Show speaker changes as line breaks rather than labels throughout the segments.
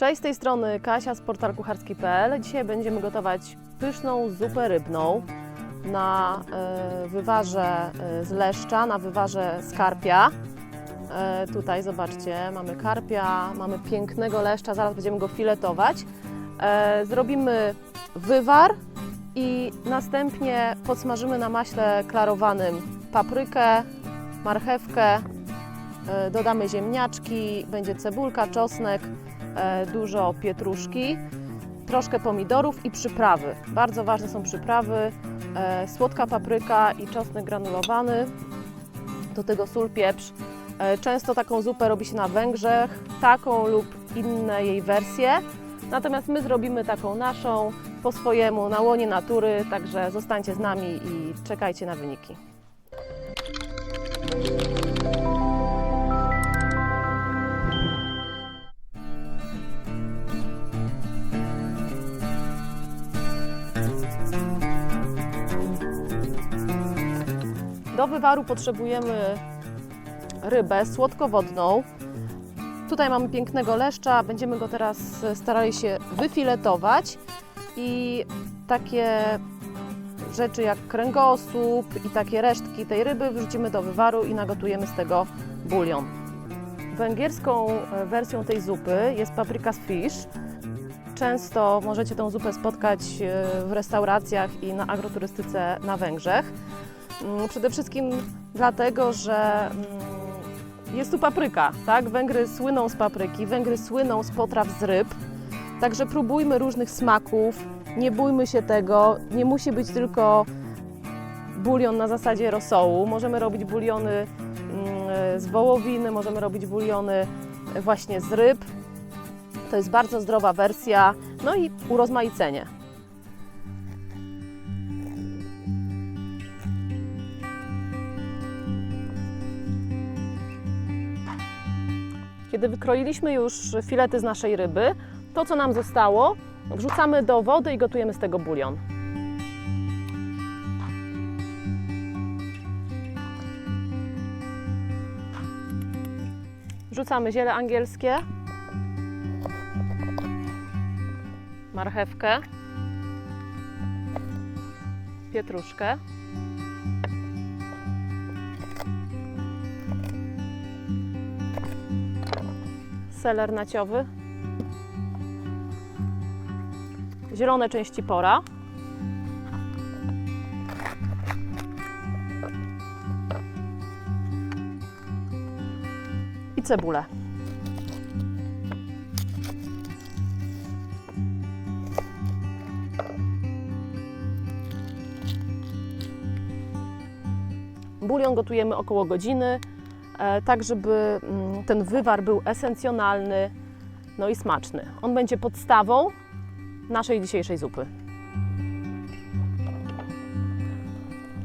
Cześć, z tej strony Kasia z portal kucharski.pl. Dzisiaj będziemy gotować pyszną zupę rybną na e, wywarze e, z leszcza, na wywarze z karpia. E, tutaj zobaczcie, mamy karpia, mamy pięknego leszcza, zaraz będziemy go filetować. Zrobimy wywar i następnie podsmażymy na maśle klarowanym paprykę, marchewkę, dodamy ziemniaczki, będzie cebulka, czosnek, dużo pietruszki, troszkę pomidorów i przyprawy. Bardzo ważne są przyprawy, e, słodka papryka i czosnek granulowany, do tego sól, pieprz. E, Często taką zupę robi się na Węgrzech, taką lub inne jej wersje. Natomiast my zrobimy taką naszą po swojemu, na łonie natury, także zostańcie z nami i czekajcie na wyniki. Do wywaru potrzebujemy rybę słodkowodną. Tutaj mamy pięknego leszcza, będziemy go teraz starali się wyfiletować i takie rzeczy jak kręgosłup i takie resztki tej ryby wrzucimy do wywaru i nagotujemy z tego bulion. Węgierską e, wersją tej zupy jest paprika fish. Często możecie tę zupę spotkać e, w restauracjach i na agroturystyce na Węgrzech. Mm, Przede wszystkim dlatego, że mm, jest tu papryka, tak? Węgry słyną z papryki, Węgry słyną z potraw z ryb. Także próbujmy różnych smaków, nie bójmy się tego. Nie musi być tylko bulion na zasadzie rosołu. Możemy robić buliony mm, z wołowiny, możemy robić buliony właśnie z ryb. To jest bardzo zdrowa wersja, no i urozmaicenie. Kiedy wykroiliśmy już filety z naszej ryby, to co nam zostało, wrzucamy do wody i gotujemy z tego bulion. Wrzucamy ziele angielskie, marchewkę, pietruszkę, seler naciowy, zielone części pora, i cebulę. Bulion gotujemy około godziny, tak żeby mm, ten wywar był esencjonalny, no i smaczny. On będzie podstawą naszej dzisiejszej zupy.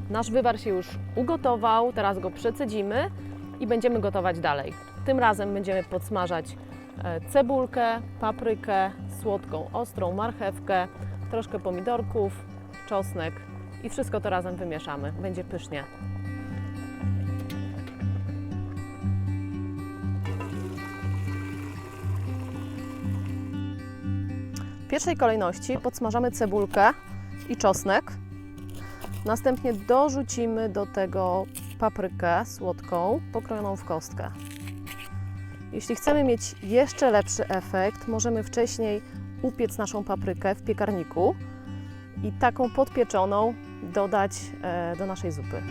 Nasz wywar się już ugotował, teraz go przecedzimy i będziemy gotować dalej. Tym razem będziemy podsmażać e, cebulkę, paprykę, słodką, ostrą marchewkę, troszkę pomidorków, czosnek i wszystko to razem wymieszamy. Będzie pysznie. W pierwszej kolejności podsmażamy cebulkę i czosnek. Następnie dorzucimy do tego paprykę słodką, pokrojoną w kostkę. Jeśli chcemy mieć jeszcze lepszy efekt, możemy wcześniej upiec naszą paprykę w piekarniku i taką podpieczoną dodać e, do naszej zupy.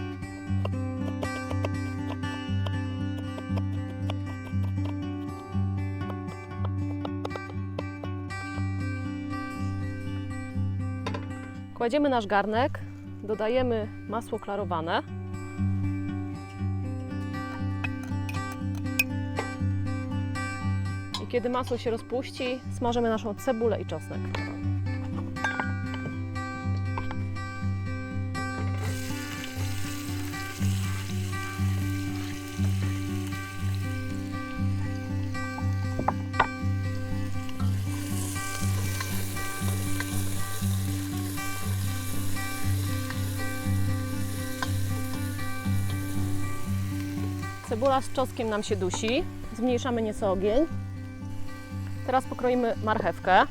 Kładziemy nasz garnek, dodajemy masło klarowane. I kiedy masło się rozpuści, smażymy naszą cebulę i czosnek. Cebula z czosnkiem nam się dusi. Zmniejszamy nieco ogień. Teraz pokroimy marchewkę.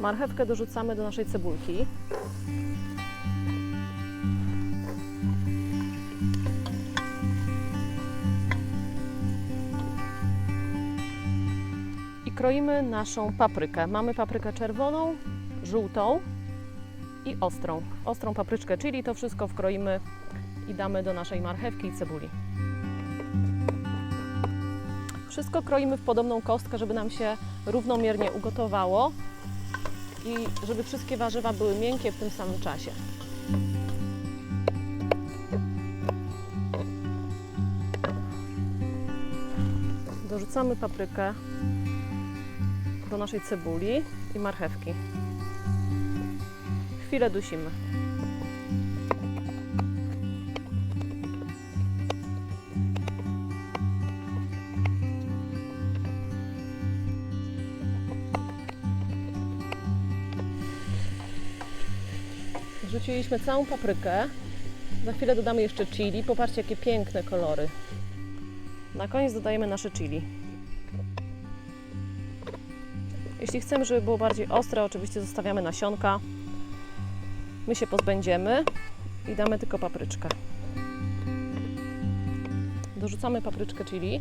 Marchewkę dorzucamy do naszej cebulki. Kroimy naszą paprykę. Mamy paprykę czerwoną, żółtą i ostrą. Ostrą papryczkę chili to wszystko wkroimy i damy do naszej marchewki i cebuli. Wszystko kroimy w podobną kostkę, żeby nam się równomiernie ugotowało i żeby wszystkie warzywa były miękkie w tym samym czasie. Dorzucamy paprykę do naszej cebuli i marchewki. Chwilę dusimy. Wrzuciliśmy całą paprykę. Za chwilę dodamy jeszcze chili. Popatrzcie, jakie piękne kolory. Na koniec dodajemy nasze chili. Jeśli chcemy, żeby było bardziej ostre, oczywiście zostawiamy nasionka. My się pozbędziemy i damy tylko papryczkę. Dorzucamy papryczkę chili.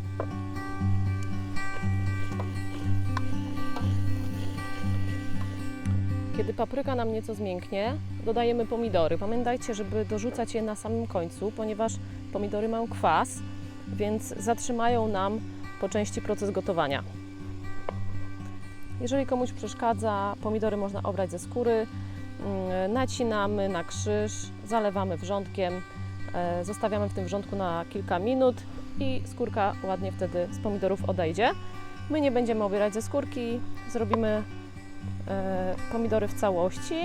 Kiedy papryka nam nieco zmięknie, dodajemy pomidory. Pamiętajcie, żeby dorzucać je na samym końcu, ponieważ pomidory mają kwas, więc zatrzymają nam po części proces gotowania. Jeżeli komuś przeszkadza, pomidory można obrać ze skóry, mm, nacinamy na krzyż, zalewamy wrzątkiem, e, zostawiamy w tym wrzątku na kilka minut i skórka ładnie wtedy z pomidorów odejdzie. My nie będziemy obierać ze skórki, zrobimy e, pomidory w całości,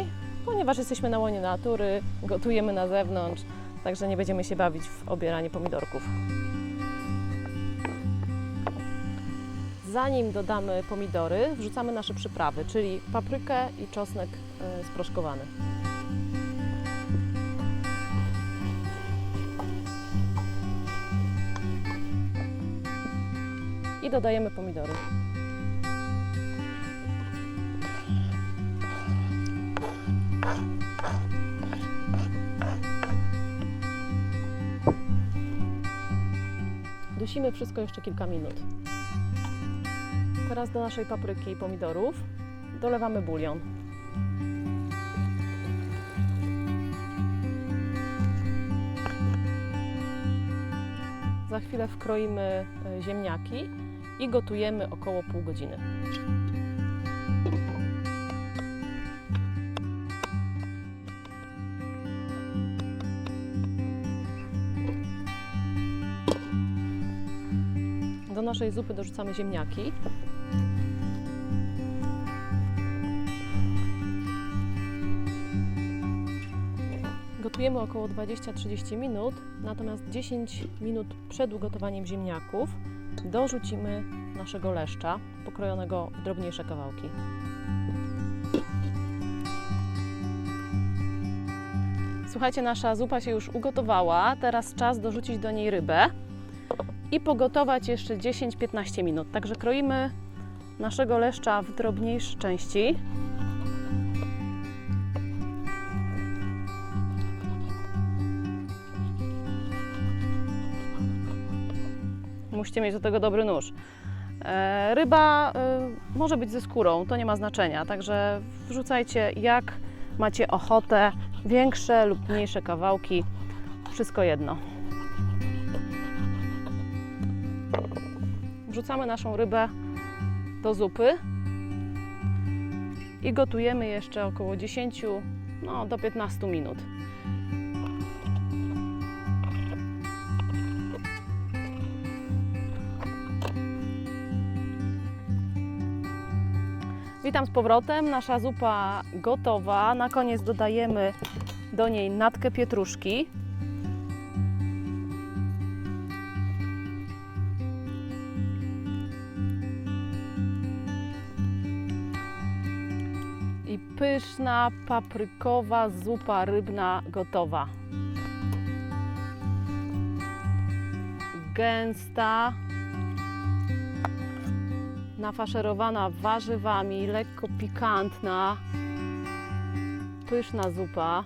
ponieważ jesteśmy na łonie natury, gotujemy na zewnątrz, także nie będziemy się bawić w obieranie pomidorków. Zanim dodamy pomidory, wrzucamy nasze przyprawy, czyli paprykę i czosnek e, sproszkowany. I dodajemy pomidory. Dusimy wszystko jeszcze kilka minut. Teraz do naszej papryki i pomidorów dolewamy bulion. Za chwilę wkroimy e, ziemniaki i gotujemy około pół godziny. Do naszej zupy dorzucamy ziemniaki. Gotujemy około 20-30 minut, natomiast 10 minut przed ugotowaniem ziemniaków dorzucimy naszego leszcza, pokrojonego w drobniejsze kawałki. Słuchajcie, nasza zupa się już ugotowała, teraz czas dorzucić do niej rybę i pogotować jeszcze 10-15 minut. Także kroimy naszego leszcza w drobniejsze części. Musicie mieć do tego dobry nóż. E, Ryba e, może być ze skórą, to nie ma znaczenia, także wrzucajcie jak macie ochotę, większe lub mniejsze kawałki, wszystko jedno. Wrzucamy naszą rybę do zupy i gotujemy jeszcze około 10 no, do 15 minut. Witam z powrotem. Nasza zupa gotowa. Na koniec dodajemy do niej natkę pietruszki. I pyszna, paprykowa zupa rybna gotowa. Gęsta, nafaszerowana warzywami, lekko pikantna, pyszna zupa.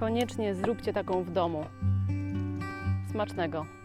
Koniecznie zróbcie taką w domu. Smacznego.